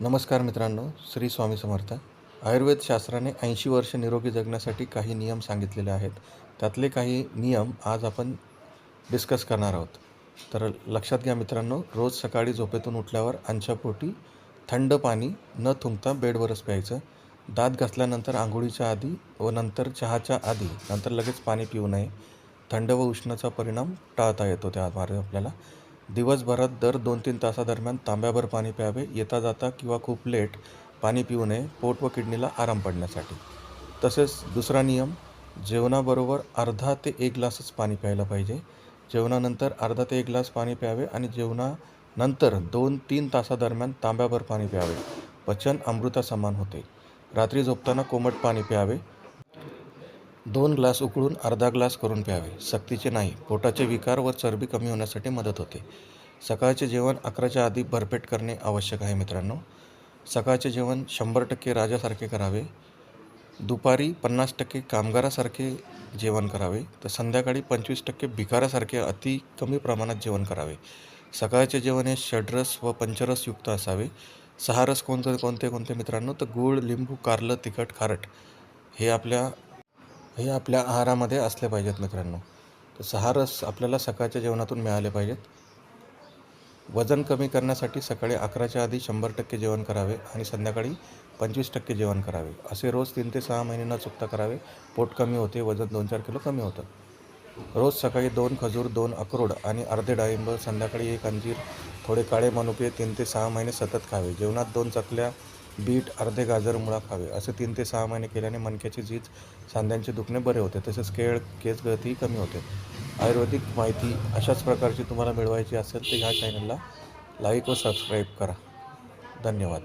नमस्कार मित्रांनो श्री स्वामी समर्थ. आयुर्वेद शास्त्राने ऐंशी वर्ष निरोगी जगण्यासाठी काही नियम सांगितलेले आहेत. त्यातले काही नियम आज आपण डिस्कस करणार आहोत. तर लक्षात घ्या मित्रांनो रोज सकाळी झोपेतून उठल्यावर अंशापोटी थंड पाणी न थुंकता बेडवरच प्यायचं. दात घासल्यानंतर आंघोळीच्या आधी व नंतर चहाच्या आधी नंतर लगेच पाणी पिऊ नये. थंड व उष्णाचा परिणाम टाळता येतो त्याद्वारे आपल्याला. दिवसभरात दर दोन तीन तासादरम्यान तांब्याभर पाणी प्यावे येता जाता किंवा खूप लेट पाणी पिऊ नये पोट व किडनीला आराम पडण्यासाठी. तसेच दुसरा नियम जेवणाबरोबर अर्धा ते एक ग्लासच पाणी प्यायला पाहिजे. जेवणानंतर अर्धा ते एक ग्लास पाणी प्यावे आणि जेवणानंतर दोन तीन तासादरम्यान तांब्याभर पाणी प्यावे. पचन अमृता समान होते. रात्री झोपताना कोमट पाणी प्यावे. दोन ग्लास उकळून अर्धा ग्लास करून प्यावे. सक्तीचे नाही. पोटाचे विकार व चरबी कमी होण्यासाठी मदत होते. सकाळचे जेवण अकराच्या आधी भरपेट करणे आवश्यक आहे मित्रांनो. सकाळचे जेवण शंभर टक्के राजासारखे करावे. दुपारी पन्नास टक्के कामगारासारखे जेवण करावे. तर संध्याकाळी पंचवीस टक्के भिकारासारखे अति कमी प्रमाणात जेवण करावे. सकाळचे जेवण हे षड्रस व पंचरसयुक्त असावे. सहा रस कोणते कोणते कोणते मित्रांनो? तर गूळ लिंबू कारलं तिखट खारट हे आपल्या हे आपल्या आहारामध्ये असले पाहिजेत मित्रांनो. तर सहा रस आपल्याला सकाळच्या जेवणातून मिळाले पाहिजेत. वजन कमी करण्यासाठी सकाळी अकराच्या आधी शंभर टक्के जेवण करावे आणि संध्याकाळी पंचवीस टक्के जेवण करावे. असे रोज तीन ते सहा महिने न चुकता करावे. पोट कमी होते वजन दोन चार किलो कमी होतं. रोज सकाळी दोन खजूर दोन अक्रोड आणि अर्धे डाळिंब संध्याकाळी एक अंजीर थोडे काळे मनुके तीन ते सहा महिने सतत खावे. जेवणात दोन चकल्या बीट अर्धे गाजर मुळा खावे. असे तीन ते सहा महिने केल्याने मणक्याची झीज सांध्यांचे दुखणे बरे होते. तसेच केळ केस गळतीही कमी होते. आयुर्वेदिक माहिती अशाच प्रकारची तुम्हाला मिळवायची असेल तर ह्या चॅनलला लाईक व सबस्क्राईब करा. धन्यवाद.